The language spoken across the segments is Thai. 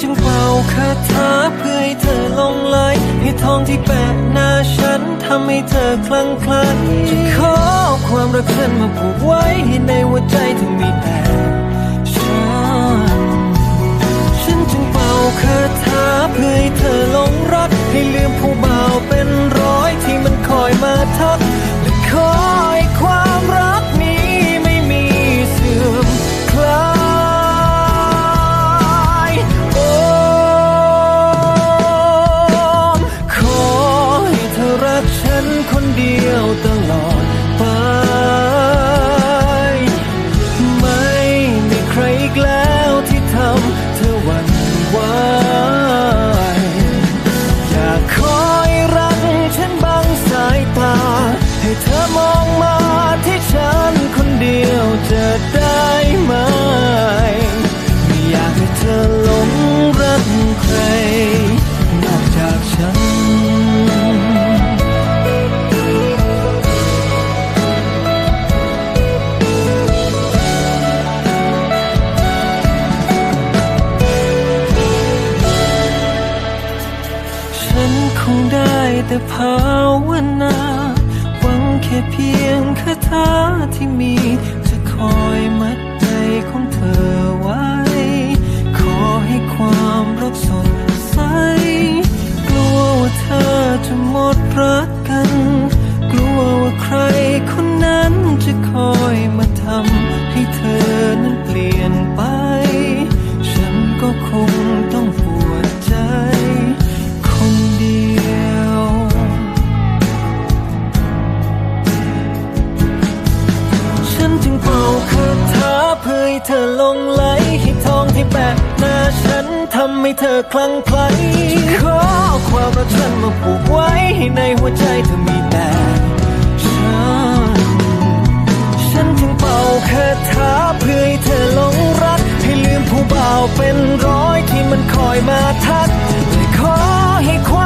จึงเป่าคาถาเพื่อให้เธอลงไหลให้ทองที่แปะหน้าฉันทำให้เธอคลั่งไคล้จะขอความรักฉันมาผูกไว้ให้ในหัวใจเธอมีแต่ฉันฉันจึงเป่าคาถาเพื่อให้เธอลงรักให้ลืมผู้บ่าวเป็นร้อยที่มันคอยมาทักและคอ ที่มี คลั่งไคล้ขอความรักฉันมาผูกไว้ให้ในหัวใจเธอมีแต่ฉัน ฉันจึงเป่าคาถาเพื่อให้เธอหลงรัก ให้ลืมผู้บ่าวเป็นร้อยที่มันคอยมาทักขอให้ความ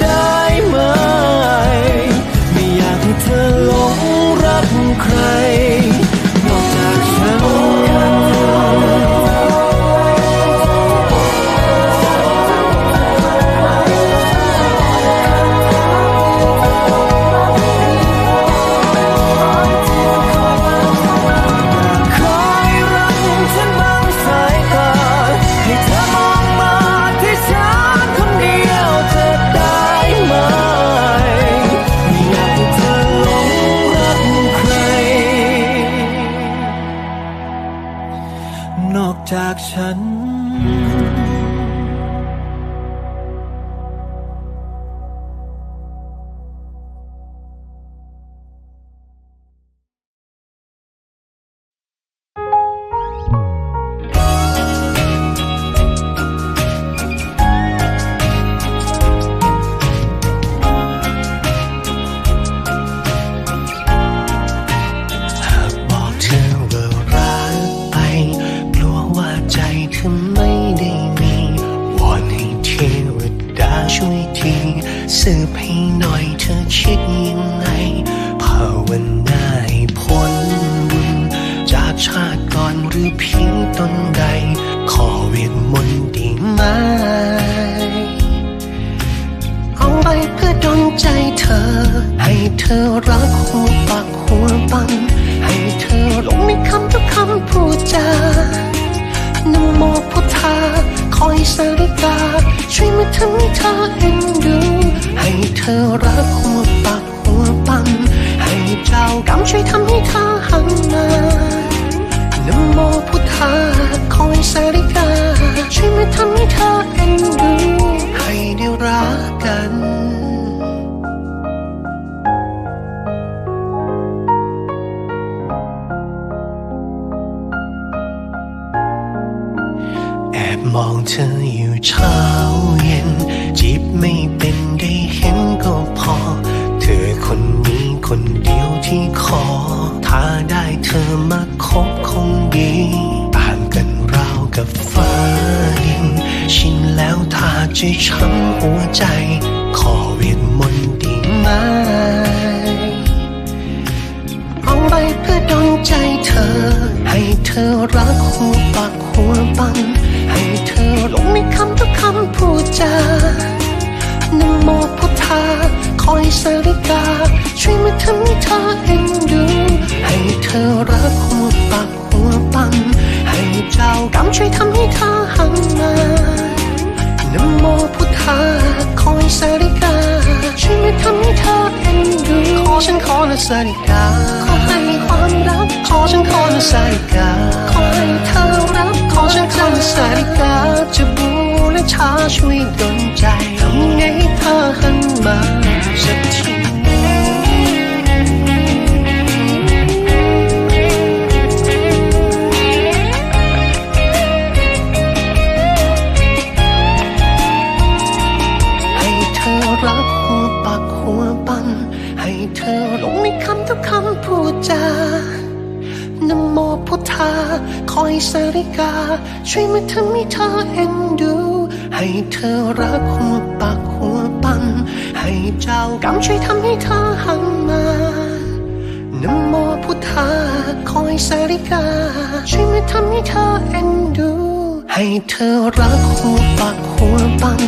ได้ไหม ไม่อยากให้เธอหลงรักใคร จากฉัน สารตา ช่วยมาทำให้เธอเอ็นดู ให้เธอรักหัวปักหัวปันให้เจ้ากรรมช่วยทำให้เธอหันมานโมพุทธาคอยสาริกา ช่วยมาทำให้เธอเอ็นดู ให้ได้รักกัน มองเธออยู่เช้าเย็น จีบไม่เป็นได้เห็นก็พอ เธอคนนี้คนเดียวที่ขอ ถ้าได้เธอมาคบคงดี ต่างกันราวกับฟ้าดิน ชินแล้วถ้าจะช้ำหัวใจ ธอเอ็นดู ให้เธอรักหัวปักหัวปังให้เจ้ากรรมช่วยทำให้เธอหันมานะโมพุทธาคอยสาริกาช่วยมาทำให้เธอเอ็นดู ขอฉันขอนะสาริกา ขอให้ความรัก ขอฉันขอนะสาริกา ขอให้เธอรัก ขอฉันขอนะสาริกาจะบูและชาช่วยดลใจทำไงให้เธอหันมาสักที สาริกา ช่วยมาทำให้เธอเอ็นดู ให้เธอรักหัวปักหัวปังให้เจ้ากรรมช่วยทำให้เธอหันมานโมพุทธาคอยสาริกา ช่วยมาทำให้เธอเอ็นดู ให้เธอรักหัวปักหัวปัง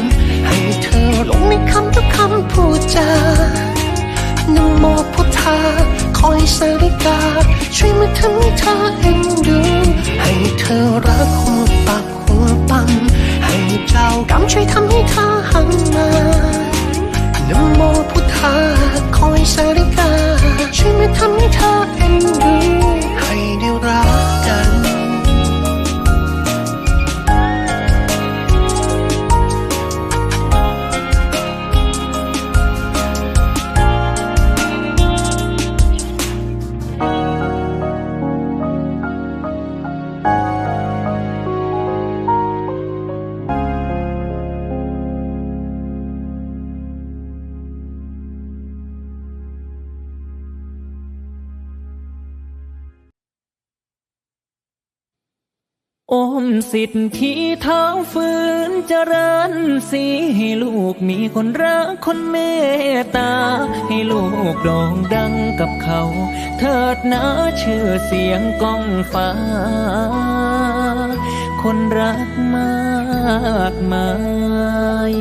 ให้เธอหลงในคำทุกคำพูดจา นโมพุทธาคอยสาริกา ช่วยมาทำให้เธอเอ็นดูให้เธอรักหัวปักหัวปันให้เจ้ากรรมช่วยทำให้เธอหันมานโมพุทธาคอยสาริกา ช่วยมาทำให้เธอเอ็นดูให้เดียว สิทธิเท้าฝืนเจริญสีให้ลูกมีคนรักคนเมตตา ให้ลูกโด่งดังกับเขา เถิดนะชื่อเสียงก้องฟ้า คนรักมากมาย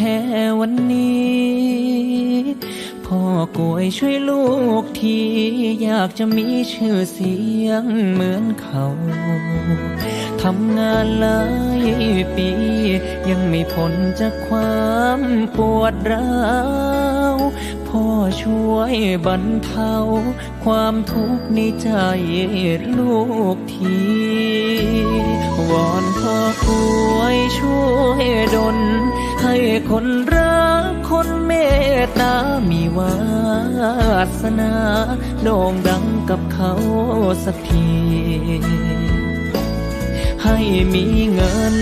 ค่วันนี้ พ่อกวยช่วยลูกที อยากจะมีชื่อเสียงเหมือนเขา ทำงานหลายปี ยังไม่พ้นจากความปวดร้าวพ่อช่วยบรรเทา ความทุกข์ในใจลูกทีวอนพ่อกวยช่วยดลให้คนรักคนเมตตา มีวาสนา โด่งดังกับเขาสักที ให้มีเงิน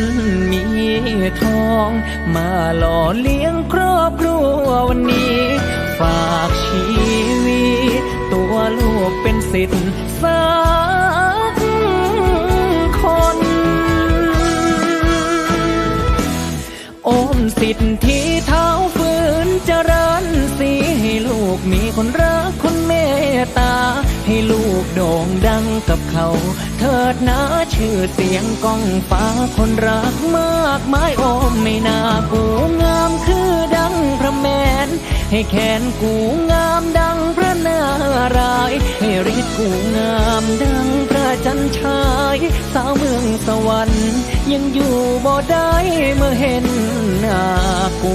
มีทอง มาหล่อเลี้ยงครอบครัววันนี้ ฝากชีวิต ตัวลูกเป็นสิทธิ์สักคนโอมสิทธิ์ที่เท้าฝืนเจริญสีให้ลูกมีคนรักคน เมตา ให้ลูกโด่งดังกับเขา เถิดนะชื่อเสียงก้องฟ้าคนรักมากมายโอมไม่น่ากูงามคือดังพระแมน ให้แขนกูงามดังพระนารายให้ฤทธิ์กูงามดังพระจันชาย สาวเมืองสวรรค์ ยังอยู่บ่ได้เมื่อเห็นหน้ากู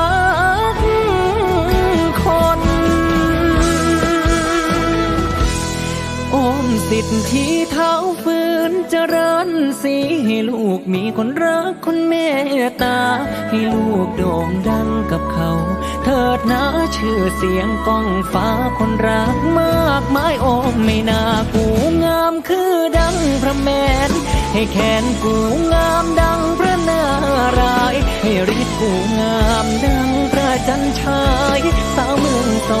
สิทธิ์ที่เท้าฝืนเจริญสีให้ลูกมีคนรักคนเมตตา ให้ลูกโด่งดังกับเขา เถิดนะชื่อเสียงก้องฟ้าคนรักมากมายโอมไม่น่ากูงามคือดังพระแมน ให้แขนกูงามดังพระนาราย ให้ฤทธิ์กูงามดังพระจันทรายสาวเมืองสวรรค์ยัง